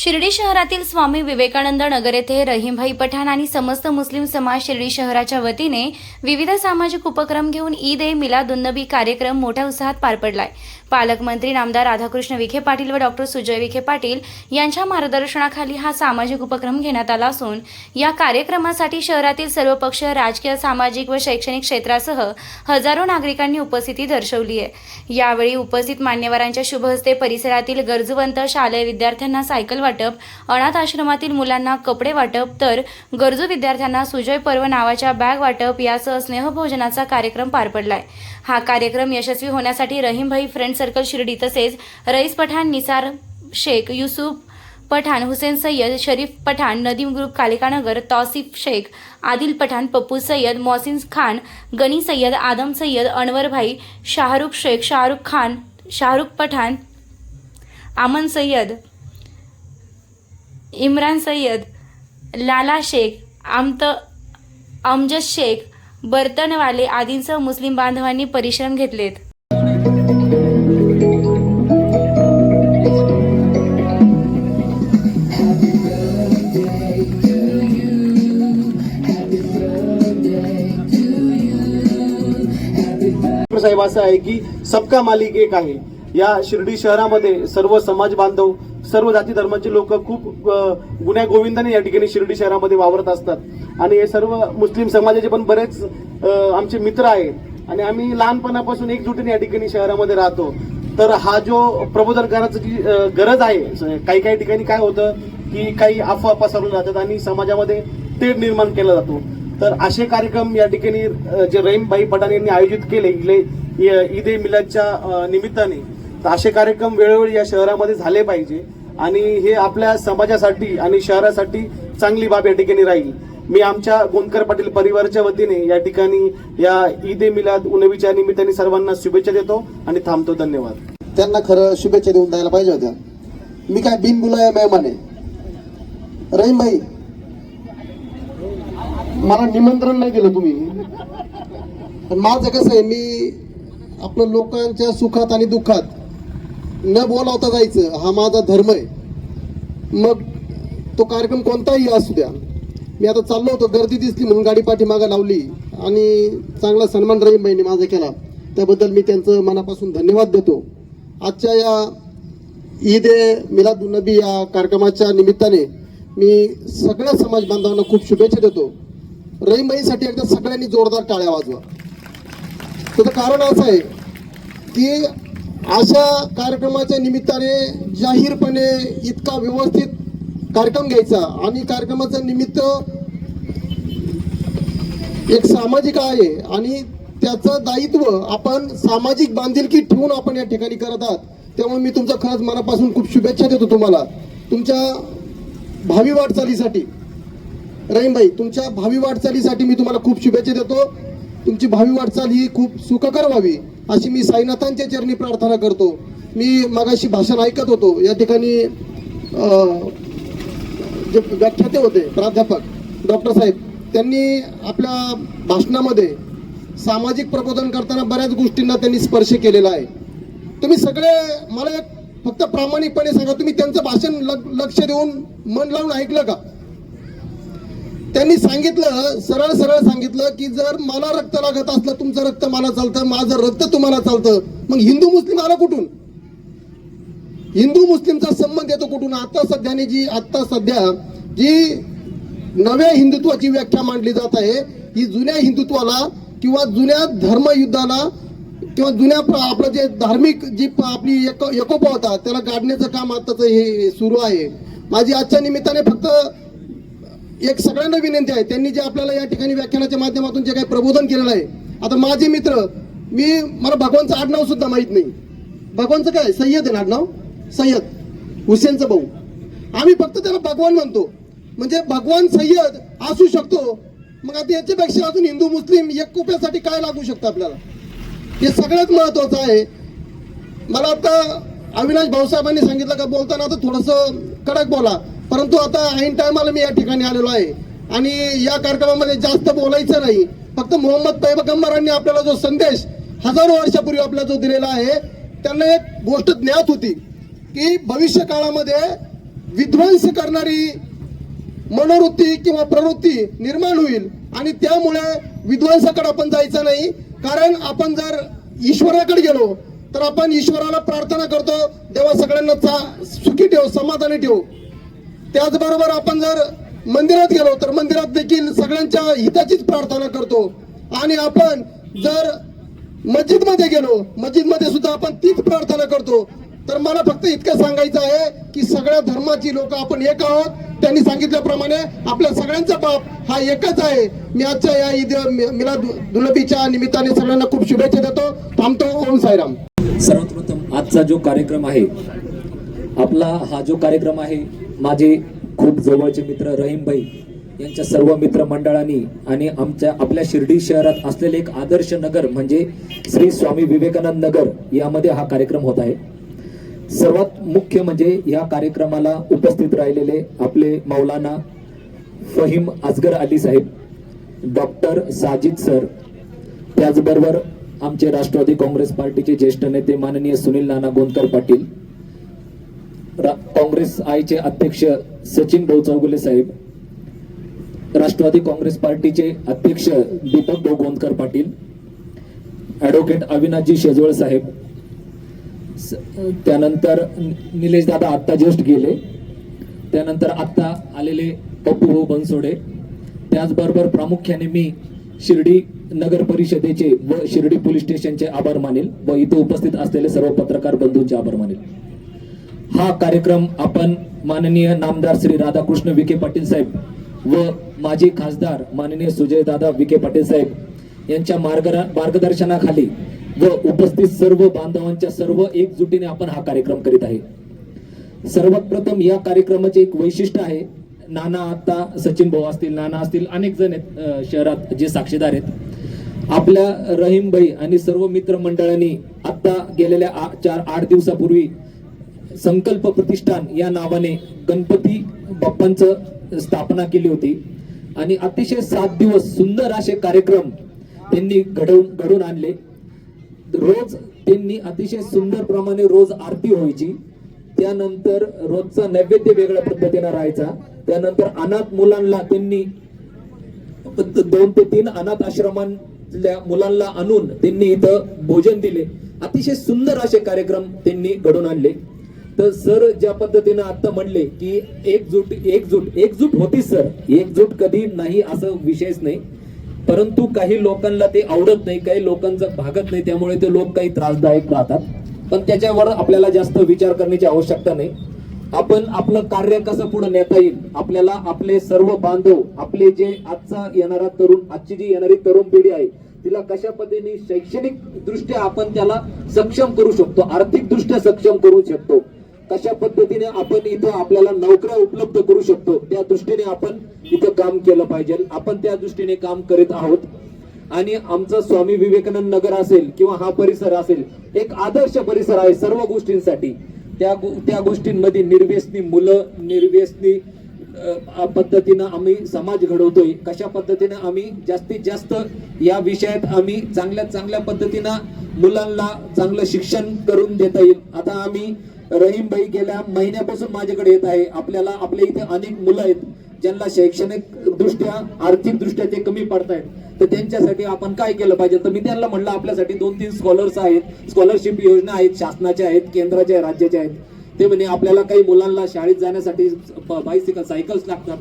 शिर्डी शहरातील स्वामी विवेकानंद नगर येथे रहीमभाई पठाण आणि समस्त मुस्लिम समाज शिर्डी शहराच्या वतीने विविध सामाजिक उपक्रम घेऊन ईद ए मिलादुन्नबी कार्यक्रम मोठ्या उत्साहात पार पडलाय. पालकमंत्री नामदार राधाकृष्ण विखे पाटील व डॉक्टर सुजय विखे पाटील यांच्या मार्गदर्शनाखाली हा सामाजिक उपक्रम घेण्यात आला असून या कार्यक्रमासाठी शहरातील सर्व पक्ष राजकीय सामाजिक व शैक्षणिक क्षेत्रासह हजारो नागरिकांनी उपस्थिती दर्शवली आहे. यावेळी उपस्थित मान्यवरांच्या शुभ हस्ते परिसरातील गरजूवंत शालेय विद्यार्थ्यांना सायकल वाटप अनाथ आश्रमातील मुलांना कपडे वाटप तर गरजू विद्यार्थ्यांना सुजय पर्व नावाच्या बॅग वाटप यासह स्नेहभोजनाचा कार्यक्रम पार पडलाय. हा कार्यक्रम यशस्वी होण्यासाठी रहीमभाई फ्रेंड सर्कल शिर्डी तसेच रईस पठाण निसार शेख युसुफ पठाण हुसेन सय्यद शरीफ पठाण नदीम ग्रुप कालिकानगर तौसिफ शेख आदिल पठाण पप्पू सय्यद मोहसिन खान गनी सय्यद आदम सय्यद अनवरभाई शाहरुख शेख शाहरुख खान शाहरुख पठाण आमन सय्यद इम्रान सय्यद लाला शेख आमत अमजद शेख बर्तनवाले आदींसह मुस्लिम बांधवांनी परिश्रम घेतलेत. साहेब असं आहे की सबका मालिक एक आहे. या शिर्डी शहरामध्ये सर्व समाज बांधव सर्व जाती धर्माचे लोक खूप गुन्ह्या गोविंदाने या ठिकाणी शिर्डी शहरामध्ये वावरत असतात. आणि हे सर्व मुस्लिम समाजाचे पण बरेच आमचे मित्र आहेत. आणि आम्ही लहानपणापासून एकजुटीने या ठिकाणी शहरामध्ये राहतो. तर हा जो प्रबोधन करायची जी गरज आहे काही काही ठिकाणी काय होतं की काही अफवा पसरवल्या जातात आणि समाजामध्ये तेढ निर्माण केला जातो. तर असे कार्यक्रम या ठिकाणी जे रहीमभाई पठाण यांनी आयोजित केले इले ईद ए मिलादच्या निमित्ताने तर असे कार्यक्रम वेळोवेळी या शहरामध्ये झाले पाहिजे. आणि हे आपल्या समाजासाठी आणि शहरासाठी चांगली बाब या ठिकाणी राहील. मी आमच्या गोंदकर पाटील परिवाराच्या वतीने या ठिकाणी या ईद ए मिलाद उनवीच्या निमित्ताने सर्वांना शुभेच्छा देतो आणि थांबतो. धन्यवाद. त्यांना खरं शुभेच्छा देऊन द्यायला पाहिजे होत्या. मी काय बिनबुलाया मेहमान? आहे रहीम भाई मला निमंत्रण नाही दिलं तुम्ही. पण माझं कसं आहे मी आपलं लोकांच्या सुखात आणि दुःखात न बोलावता जायचं हा माझा धर्म आहे. मग तो कार्यक्रम कोणताही असू द्या. मी आता चाललो होतो गर्दी दिसली म्हणून गाडी पाठीमागं लावली आणि चांगला सन्मान रहीम माझा केला. त्याबद्दल मी त्यांचं मनापासून धन्यवाद देतो. आजच्या या ईद ए मिलाद नबी या कार्यक्रमाच्या निमित्ताने मी सगळ्या समाज बांधवांना खूप शुभेच्छा देतो. रईमईसाठी एकदा सगळ्यांनी जोरदार टाळ्या वाजवा. त्याचं कारण असं आहे की अशा कार्यक्रमाच्या निमित्ताने जाहीरपणे इतका व्यवस्थित कार्यक्रम घ्यायचा. आणि कार्यक्रमाचं निमित्त एक सामाजिक आहे आणि त्याचं दायित्व आपण सामाजिक बांधिलकी ठेवून आपण या ठिकाणी करत आहात. त्यामुळे मी तुमचा खरंच मनापासून खूप शुभेच्छा देतो तुम्हाला. तुमच्या भावी वाटचालीसाठी. रहीमबाई तुमच्या भावी वाटचालीसाठी मी तुम्हाला खूप शुभेच्छा देतो. तुमची भावी वाटचाल ही खूप सुखकर व्हावी. अशी मी साईनाथांच्या चरणी प्रार्थना करतो. मी मगाशी भाषण ऐकत होतो. या ठिकाणी जे व्याख्याते होते प्राध्यापक डॉक्टर साहेब त्यांनी आपल्या भाषणामध्ये सामाजिक प्रबोधन करताना बऱ्याच गोष्टींना त्यांनी स्पर्श केलेला आहे. तुम्ही सगळे मला एक फक्त प्रामाणिकपणे सांगा तुम्ही त्यांचं भाषण लक्ष देऊन मन लावून ऐकलं का? त्यांनी सांगितलं सरळ सरळ सांगितलं की जर मला रक्त लागत असलं तुमचं रक्त मला चालतं माझं रक्त तुम्हाला चालतं मग हिंदू मुस्लिम आला कुठून? हिंदू मुस्लिमचा संबंध येतो कुठून? आता सध्याने जी आता सध्या जी नव्या हिंदुत्वाची व्याख्या मांडली जात आहे ही जुन्या हिंदुत्वाला किंवा जुन्या धर्मयुद्धाला किंवा जुन्या आपलं जे धार्मिक जी प- आपली एक एकोपा होता त्याला गाडण्याचं काम आताच हे सुरू आहे. माझी आजच्या निमित्ताने फक्त एक सगळ्यांना विनंती आहे. त्यांनी जे आपल्याला या ठिकाणी व्याख्यानाच्या माध्यमातून जे काही प्रबोधन केलेलं आहे आता माझे मित्र मी मला भगवानचं आडनाव सुद्धा माहीत नाही. भगवानचं काय? सय्यद आहे ना आडनाव? सय्यद. हुसेनचं भाऊ. आम्ही फक्त त्याला भगवान म्हणतो. म्हणजे भगवान सय्यद असू शकतो. मग आता याच्यापेक्षा अजून हिंदू मुस्लिम एक कुप्यासाठी काय लागू शकतं आपल्याला? हे सगळ्यात महत्वाचं आहे. मला आता अविनाश भाऊसाहेबांनी सांगितलं का बोलताना आता थोडंसं कडक बोला. परंतु आता ऐन टायमाला मी या ठिकाणी आलेलो आहे. आणि या कार्यक्रमामध्ये जास्त बोलायचं नाही. फक्त मोहम्मद पैबगंबरांनी आपल्याला जो संदेश हजारो वर्षापूर्वी आपल्याला जो दिलेला आहे त्यांना एक गोष्ट ज्ञात होती की भविष्य काळामध्ये विध्वंस करणारी मनोवृत्ती किंवा प्रवृत्ती निर्माण होईल. आणि त्यामुळे विध्वंसाकडे आपण जायचं नाही. कारण आपण जर ईश्वराकडे गेलो तर आपण ईश्वराला प्रार्थना करतो देवा सगळ्यांना चा- सुखी ठेव समाधानी ठेव. त्याचबरोबर आपण जर मंदिरात गेलो तर मंदिरात देखील सगळ्यांच्या हिताचीच प्रार्थना करतो. आणि आपण जर मस्जिदमध्ये गेलो मस्जिदमध्ये सुद्धा आपण तीच प्रार्थना करतो. तर मला फक्त इतकं सांगायचं आहे की सगळ्या धर्माची लोक आपण एक आहोत. त्यांनी सांगितल्याप्रमाणे आपल्या सगळ्यांचा बाप हा एकच आहे. मी आजच्या या ईद मिलाद दुलबीच्या निमित्ताने सगळ्यांना खूप शुभेच्छा देतो. थांबतो. ओम साईराम. सर्वप्रथम आजचा जो कार्यक्रम आहे आपला हा जो कार्यक्रम आहे माझे खूप जवळचे मित्र रहीमभाई यांच्या सर्व मित्र मंडळांनी आणि आमच्या आपल्या शिर्डी शहरात असलेले एक आदर्श नगर म्हणजे श्री स्वामी विवेकानंद नगर यामध्ये हा कार्यक्रम होत आहे. सर्वात मुख्य म्हणजे या कार्यक्रमाला उपस्थित राहिलेले आपले मौलाना फहीम असगर अली साहेब डॉक्टर साजिद सर त्याचबरोबर आमचे राष्ट्रवादी काँग्रेस पार्टीचे ज्येष्ठ नेते माननीय सुनील नाना गोंदकर पाटील काँग्रेस आयचे अध्यक्ष सचिन भाऊ चौगुले साहेब राष्ट्रवादी काँग्रेस पार्टीचे अध्यक्ष दीपक भाऊ गोंदकर पाटील ॲडव्होकेट अविनाशजी शेजवळ साहेब त्यानंतर निलेश दादा आत्ता जस्ट गेले त्यानंतर आत्ता आलेले पप्पू भाऊ बनसोडे त्याचबरोबर प्रामुख्याने मी शिर्डी नगर परिषदेचे व शिर्डी पोलीस स्टेशनचे आभार मानेल व इथे उपस्थित असलेले सर्व पत्रकार बंधूंचे आभार मानेल. हा कार्यक्रम आपण माननीय नामदार श्री राधाकृष्ण विखे पाटील साहेब व माजी खासदार माननीय सुजयदादा विखे पाटील साहेब यांच्या मार्ग मार्गदर्शनाखाली व उपस्थित सर्व बांधवांच्या सर्व एकजुटीने आपण हा कार्यक्रम करीत आहे. सर्वात प्रथम या कार्यक्रमाचे एक वैशिष्ट्य आहे नाना आता सचिन भाऊ असतील नाना असतील अनेक जण आहेत शहरात जे साक्षीदार आहेत. आपल्या रहीमबाई आणि सर्व मित्रमंडळांनी आत्ता गेलेल्या चार आठ दिवसापूर्वी संकल्प प्रतिष्ठान या नावाने गणपती बाप्पांचं स्थापना केली होती. आणि अतिशय सात दिवस सुंदर असे कार्यक्रम त्यांनी घडवून घडून आणले. रोज त्यांनी अतिशय सुंदर प्रमाणे रोज आरती व्हायची. त्यानंतर रोजचा नैवेद्य वेगळ्या पद्धतीने राहायचा. त्यानंतर अनाथ मुलांना त्यांनी दोन ते तीन अनाथ आश्रमांतल्या मुलांना आणून त्यांनी इथं भोजन दिले. अतिशय सुंदर असे कार्यक्रम त्यांनी घडून आणले. तर सर ज्या पद्धतीनं आता म्हणले की एकजूट एकजूट एकजूट होती सर. एकजूट कधी नाही असं विषयच नाही. परंतु काही लोकांना ते आवडत नाही काही लोकांचं भागत नाही त्यामुळे ते लोक काही त्रासदायक राहतात. पण त्याच्यावर आपल्याला जास्त विचार करण्याची आवश्यकता नाही. आपण आपलं कार्य कसं पुढे नेता येईल? आपल्याला आपले सर्व बांधव आपले जे आजचा येणारा तरुण आजची जी येणारी तरुण पिढी आहे तिला कशा पद्धतीने शैक्षणिक दृष्ट्या आपण त्याला सक्षम करू शकतो आर्थिक दृष्ट्या सक्षम करू शकतो? कशा पद्धतीने आपण इथं आपल्याला नोकऱ्या उपलब्ध करू शकतो त्या दृष्टीने आपण इथं काम केलं पाहिजे. आपण त्या दृष्टीने काम करीत आहोत. आणि आमचं स्वामी विवेकानंद नगर असेल किंवा हा परिसर असेल एक आदर्श परिसर आहे सर्व गोष्टींसाठी. त्या त्या गोष्टींमध्ये निर्व्यसनी मुलं निर्व्यसनी पद्धतीनं आम्ही समाज घडवतोय. कशा पद्धतीने आम्ही जास्तीत जास्त या विषयात आम्ही चांगल्या चांगल्या पद्धतीनं मुलांना चांगलं शिक्षण करून देता येईल. आता आम्ही रहीमबाई गेल्या महिन्यापासून माझ्याकडे येत आहे. आपल्याला आपल्या इथे अनेक मुलं आहेत ज्यांना शैक्षणिक दृष्ट्या आर्थिक दृष्ट्या ते कमी पडतायत. तर त्यांच्यासाठी आपण काय केलं पाहिजे? तर मी त्यांना म्हणलं आपल्यासाठी दोन तीन स्कॉलर्स आहेत. स्कॉलरशिप योजना आहेत शासनाच्या आहेत केंद्राच्या आहेत, राज्याच्या आहेत. ते म्हणे आपल्याला काही मुलांना शाळेत जाण्यासाठी बायसिकल सायकल्स लागतात.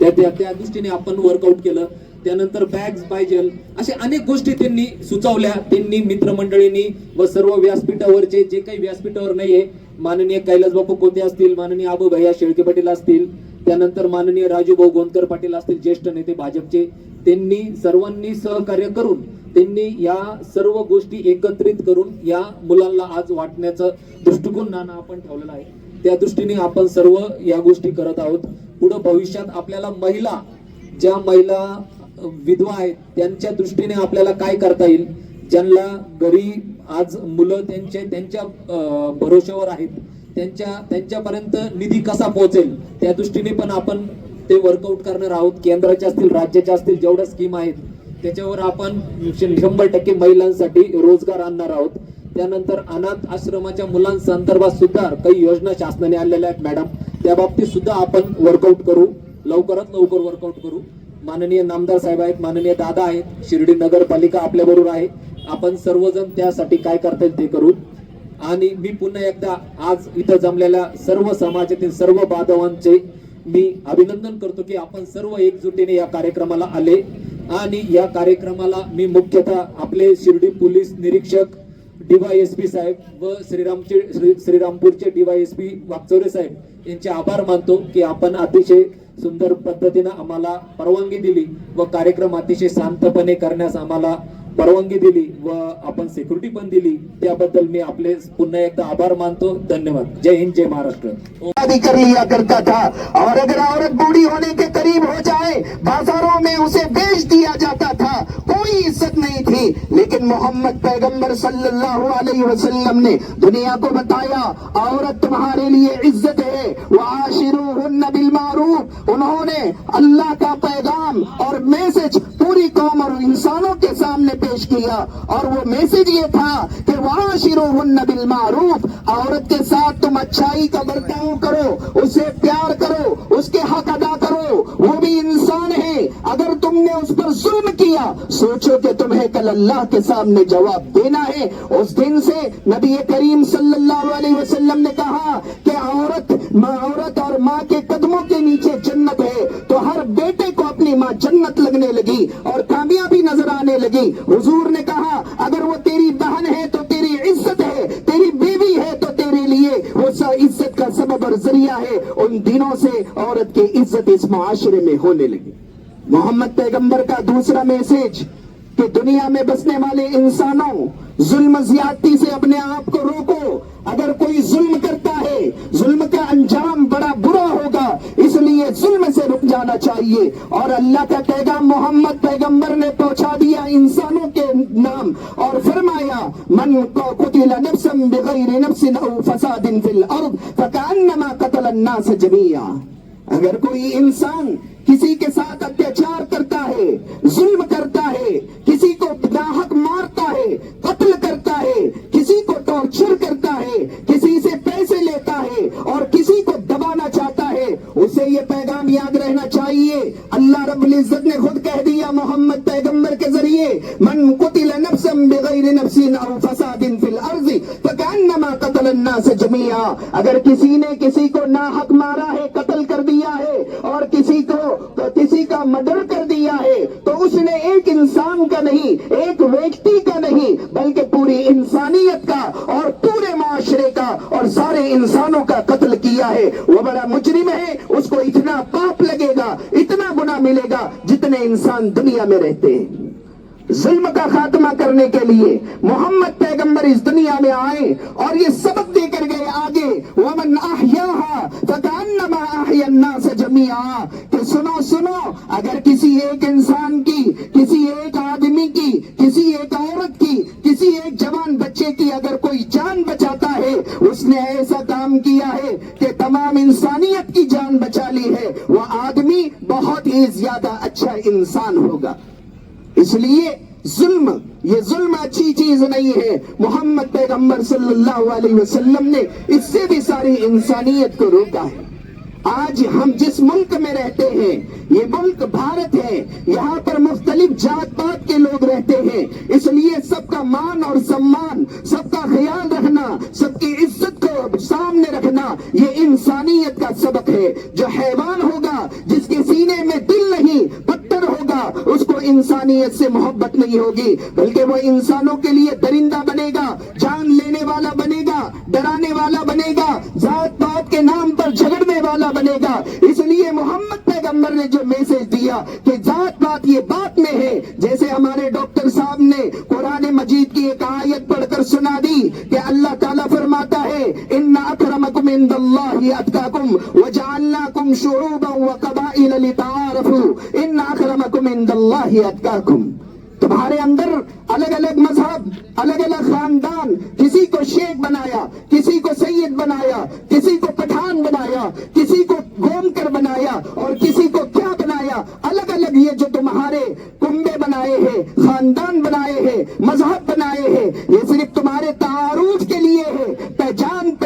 त्या त्या त्या दृष्टीने आपण वर्कआउट केलं. त्यानंतर बॅग्स पाहिजे. अशा अनेक गोष्टी त्यांनी सुचवल्या. त्यांनी मित्रमंडळींनी व सर्व व्यासपीठावरचे जे काही व्यासपीठावर नाहीये माननीय कैलास बापू कोते असतील माननीय आबू भैया शेळके पाटील असतील त्यानंतर माननीय राजू भाऊ गोंदकर पाटील असतील ज्येष्ठ नेते भाजपचे त्यांनी सर्वांनी सहकार्य करून त्यांनी या सर्व गोष्टी एकत्रित करून या मुलांना आज वाटण्याचं दृष्टिकोन नाना आपण ठेवलेला आहे. त्या दृष्टीने आपण सर्व या गोष्टी करत आहोत. पुढे भविष्यात आपल्याला महिला ज्या महिला विधवा आहेत त्यांच्या दृष्टीने आपल्याला काय करता येईल? ज्यांना घरी आज मुलं त्यांचे त्यांच्या भरोश्यावर आहेत त्यांच्या त्यांच्यापर्यंत निधी कसा पोहोचेल? त्या दृष्टीने पण आपण ते वर्कआउट करणार आहोत. केंद्राच्या असतील राज्याच्या असतील जेवढ्या स्कीम आहेत त्याच्यावर आपण शंभर टक्के महिलांसाठी रोजगार आणणार आहोत. त्यानंतर अनाथ आश्रमाच्या मुलांसंदर्भात सुद्धा काही योजना शासनाने आणलेल्या आहेत मॅडम त्या बाबतीत सुद्धा आपण वर्कआउट करू. लवकरात लवकर वर्कआउट करू. माननीय नामदार साहेब आहेत माननीय दादा आहेत शिर्डी नगरपालिका आपल्या बरोबर आहे. आपण सर्वजण त्यासाठी काय करता येईल ते करू. आणि मी पुन्हा एकदा आज इथं जमलेल्या सर्व समाजातील सर्व बांधवांचे मी अभिनंदन करतो की आपण सर्व एकजुटीने या कार्यक्रमाला आले. आणि या कार्यक्रमाला मी मुख्यतः आपले शिर्डी पोलीस निरीक्षक डीवायएसपी साहेब व श्रीरामचे श्री श्रीरामपूरचे डीवायएसपी वागचौरे साहेब यांचे आभार मानतो की आपण अतिशय सुंदर पद्धतीनं आम्हाला परवानगी दिली व कार्यक्रम अतिशय शांतपणे करण्यास आम्हाला परवानगी दिली व आपण सिक्युरिटी पण दिली त्याबद्दल मी आपले पुन्हा एकदा आभार मानतो. धन्यवाद. जय हिंद जय महाराष्ट्र. शादी कर लिया करता था और अगर औरत बूढ़ी होने के करीब हो जाए बाजारों में उसे बेच दिया जाता था। कोई इज्जत नहीं थी लेकिन मोहम्मद पैगंबर सल्लल्लाहु अलैहि वसल्लम ने दुनिया को बताया औरत तुम्हारे लिए इज्जत है। वो आशिरुहुन्न बिल मारूफ उन्होंने अल्लाह का पैगाम और मैसेज पूरी कौम और इंसानों के सामने पेश किया और वो मैसेज ये था कि वाशिरुहुन्न बिल मारूफ औरत के साथ तुम अच्छाई का बर्ताव करो उसे प्यार करो उसके हक अदा करो वो भी इंसान है अगर तुमने उस पर जुल्म किया सोचो कि तुम्हें कल अल्लाह के सामने जवाब देना है उस दिन से नबी करीम सल्लल्लाहु अलैहि वसल्लम ने कहा कि औरत माँ औरत और माँ के कदमों के नीचे जन्नत है तो हर बेटे को अपनी माँ जन्नत लगने लगी और कामयाबी नजर आने लगी हुजूर ने कहा अगर वो तेरी बहन है तो तेरी इज्जत है तेरी बीवी है तो तेरे लिए वो सा इज्जत का सबब और जरिया है उन दिनों से औरत की इज्जत इस माशरे में होने लगी मोहम्मद पैगंबर का दूसरा मैसेज कि दुनिया में बसने वाले इंसानों जुल्म ज्यादती से अपने اگر کوئی ظلم کرتا ہے، ظلم کا انجام بڑا برا ہوگا، اس لیے ظلم سے رک جانا چاہیے۔ اور اللہ کا پیغام محمد پیغمبر نے پہنچا دیا انسانوں کے نام اور فرمایا، من قتل نفسا بغیر نفس او فساد فی الارض فکانما قتل الناس جميعا اگر کوئی انسان کسی کے ساتھ اتیاچار کرتا ہے، ظلم کرتا ہے، کسی کو ناحق مارتا ہے، قتل کرتا ہے कत्ल करता है किसी करता है किसी से पैसे लेता है और किसी को दबाना चाहता है उसे ये पैगाम याद रहना चाहिए अल्लाह रब्बुल इज्जत ने खुद कह दिया मोहम्मद पैगंबर के जरिए मन कुतिल नफ्सम बिगैर नफ्सिन औ फसादिन फिल अर्ज़ि फकान्नमा कतल अन्नास जमीआ अगर किसी ने किसी को नाहक मारा है कत्ल कर दिया है और किसी को तो किसी का मर्डर कर दिया है तो उसने एक इंसान का नहीं एक व्यक्ति का नहीं बल्कि पूरी इंसानियत का और पूरे माशरे का और सारे इंसानों का कत्ल किया है वो बड़ा मुजरिम है उसको इतना पाप लगेगा इतना गुना मिलेगा जितने इंसान दुनिया में रहते हैं। जुल्म का खात्मा करने के लिए मोहम्मद पैगंबर इस दुनिया में आए और ये सबक देकर गए आगे वमन अहयाहा फकान्नमा अहयन्नास जमीआ कि सुनो सुनो अगर किसी एक इंसान की किसी एक आदमी की किसी एक औरत की किसी एक जवान बच्चे की अगर कोई जान बचाता है उसने ऐसा काम किया है कि तमाम इंसानियत की जान बचा ली है वह आदमी बहुत ही ज्यादा अच्छा इंसान होगा इसलिए जुल्म ये जुल्म अच्छी चीज नहीं है मोहम्मद पैगंबर सल्लल्लाहु अलैहि वसल्लम ने इससे भी सारी इंसानियत को रोका है आज हम जिस मुल्क में रहते हैं ये मुल्क भारत है यहाँ पर मुख्तलिफ जात पात के लोग रहते हैं इसलिए सबका मान और सम्मान सबका ख्याल रखना सबकी इज्जत को सामने रखना ये इंसानियत का सबक है जो हैवान होगा जिसके सीने में दिल नहीं पत्थर होगा انسانیت سے محبت نہیں ہوگی، بلکہ وہ انسانوں کے لیے درندہ بنے گا جان لینے والا بنے گا ڈرانے والا بنے گا ذات پات کے نام پر جھگڑنے والا بنے گا اس لیے محمد پیغمبر نے جو میسج دیا کہ ذات بات یہ بات میں ہے، جیسے ہمارے ڈاکٹر صاحب نے قرآن مجید کی ایک آیت پڑھ کر سنا دی کہ اللہ تعالیٰ فرماتا ہے، ان اکرمت من الله اتقاكم وجعلناكم شعوبا وقبائل لتعارفوا ان اكرمكم عند الله اتقاكم تمہارے اندر الگ الگ مذہب، الگ الگ خاندان، کسی کو شیخ بنایا، کسی کو سید بنایا، کسی کو پٹھان بنایا، کسی کو گھوم کر بنایا اور کسی کو کیا بنایا؟ الگ الگ یہ جو تمہارے کنبے بنائے ہیں، خاندان بنائے ہیں، مذہب بنائے ہیں، یہ صرف تمہارے تعارف کے لیے ہے پہچان پہ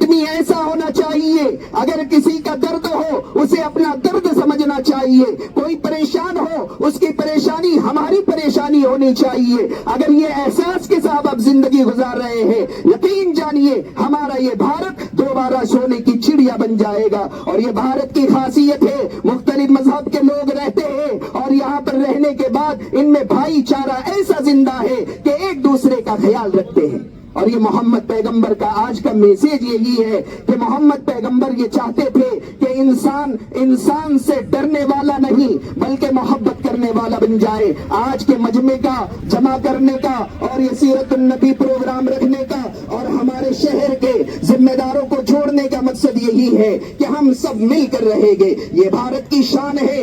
ایسا ہونا چاہیے۔ اگر کسی کا درد ہو، اسے اپنا درد سمجھنا چاہیے۔ کوئی پریشان ہو، اس کی پریشانی ہماری پریشانی ہونی چاہیے۔ اگر یہ احساس کے ساتھ آپ زندگی گزار رہے ہیں، یقین جانیے، ہمارا یہ بھارت دوبارہ سونے کی چڑیا بن جائے گا۔ اور یہ بھارت کی خاصیت ہے، مختلف مذہب کے لوگ رہتے ہیں۔ اور یہاں پر رہنے کے بعد ان میں بھائی چارہ ایسا زندہ ہے کہ ایک دوسرے کا خیال رکھتے ہیں۔ और ये भारत की खासियत है मुख्तलिफ मजहब के लोग रहते हैं और यहाँ पर रहने के बाद इनमें भाईचारा ऐसा जिंदा है कि एक दूसरे का ख्याल रखते हैं और ये मोहम्मद पैगंबर का आज का मैसेज यही है कि मोहम्मद पैगंबर ये चाहते थे कि इंसान इंसान से डरने वाला नहीं बल्कि मोहब्बत करने वाला बन जाए आज के मजमे का जमा करने का और ये सीरत नबी प्रोग्राम रखने का और हमारे शहर के जिम्मेदारों को जोड़ने का मकसद यही है कि हम सब मिलकर रहेंगे ये भारत की शान है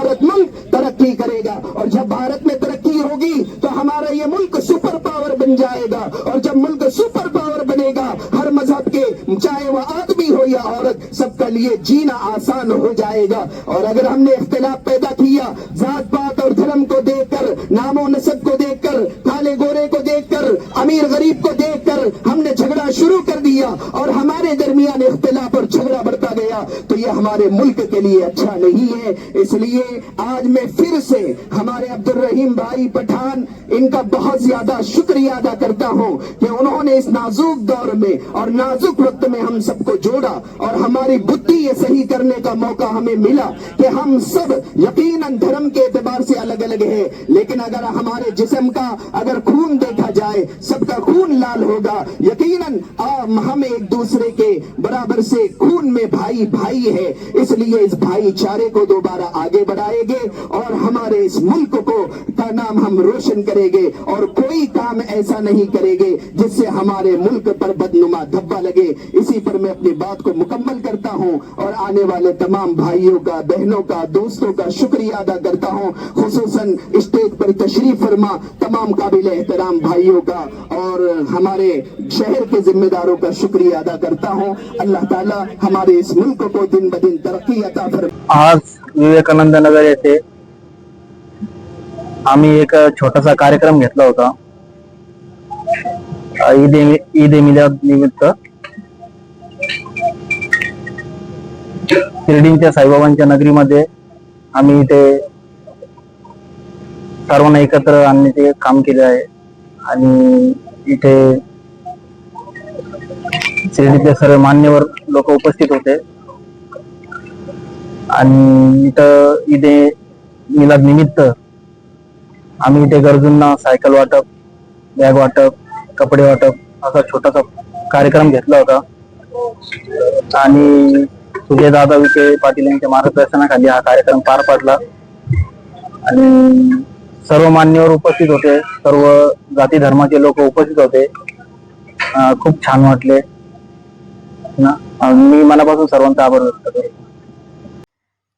कि हर मजहब का हर जात पात का आदमी मिलजुल कर जुड़ कर रहे अगर हम मिलकर और जुड़ कर रहते हैं हमारा ये भारत मुल्क तरक्की करेगा और जब भारत में तरक्की होगी तो हमारा ये मुल्क सुपर पावर बन जाएगा और जब मुल्क सुपर पावर बनेगा हर मजहब के चाहे वह आदमी हो या औरत सबका लिए जीना आसान हो जाएगा और अगर हमने इख्तिलाफ पैदा किया जात पात और धर्म को देखकर नामो नसब को देखकर काले गोरे को देखकर अमीर गरीब को देखकर हमने झगड़ा शुरू कर दिया और हमारे दरमियान इख्तिलाफ और झगड़ा बढ़ता गया तो ये हमारे मुल्क के लिए अच्छा नहीं है इसलिए आज मैं फिर से हमारे अब्दुल रहीम भाई पठान इनका बहुत ज्यादा शुक्रिया अदा करता हूँ कि उन्होंने इस नाजुक दौर में और नाजुक वक्त में हम सबको जोड़ा और हमारी बुद्धि ये सही करने का मौका हमें मिला कि हम सब यकीनन धर्म के एतबार से अलग अलग है लेकिन अगर हमारे जिस्म का अगर खून देखा जाए सबका खून लाल होगा यकीनन आ- हम एक दूसरे के बराबर से खून में भाई भाई है इसलिए इस भाईचारे को दोबारा आगे बढ़ाएंगे और हमारे इस मुल्क को का नाम हम रोशन करेंगे और कोई काम ऐसा नहीं करेंगे जिससे हमारे मुल्क पर बदनुमा धब्बा लगे इसी पर मैं अपनी बात को मुकम्मल करता हूं और आने वाले तमाम भाइयों का बहनों का दोस्तों का शुक्रिया अदा करता हूं खुसूसन स्टेज पर तशरीफ फरमा तमाम काबिल एहतराम भाइयों का और हमारे शहर के जिम्मेदारों का शुक्रिया अदा करता हूं अल्लाह ताला हमारे इस मुल्क को दिन ब दिन तरक्की अता फरमा आज विवेकानंद नगर येथे आम्ही एक छोटासा कार्यक्रम घेतला होता. ईद ईद मिलाद निमित्त. शिर्डींच्या साईबाबांच्या नगरीमध्ये आम्ही इथे सर्वांना एकत्र आणण्याचे काम केले आहे. आणि इथे शिर्डीतले सर्व मान्यवर लोक उपस्थित होते. आणि इथं इथे मिलाद निमित्त आम्ही इथे गरजूंना सायकल वाटप बॅग वाटप कपडे वाटप असा छोटासा कार्यक्रम घेतला होता. आणि सुजयदादा विखे पाटील यांच्या मार्गदर्शनाखाली हा कार्यक्रम पार पडला. आणि सर्व मान्यवर उपस्थित होते. सर्व जाती धर्माचे लोक उपस्थित होते. खूप छान वाटले. ना? मी मनापासून सर्वांचा आभार व्यक्त करतो.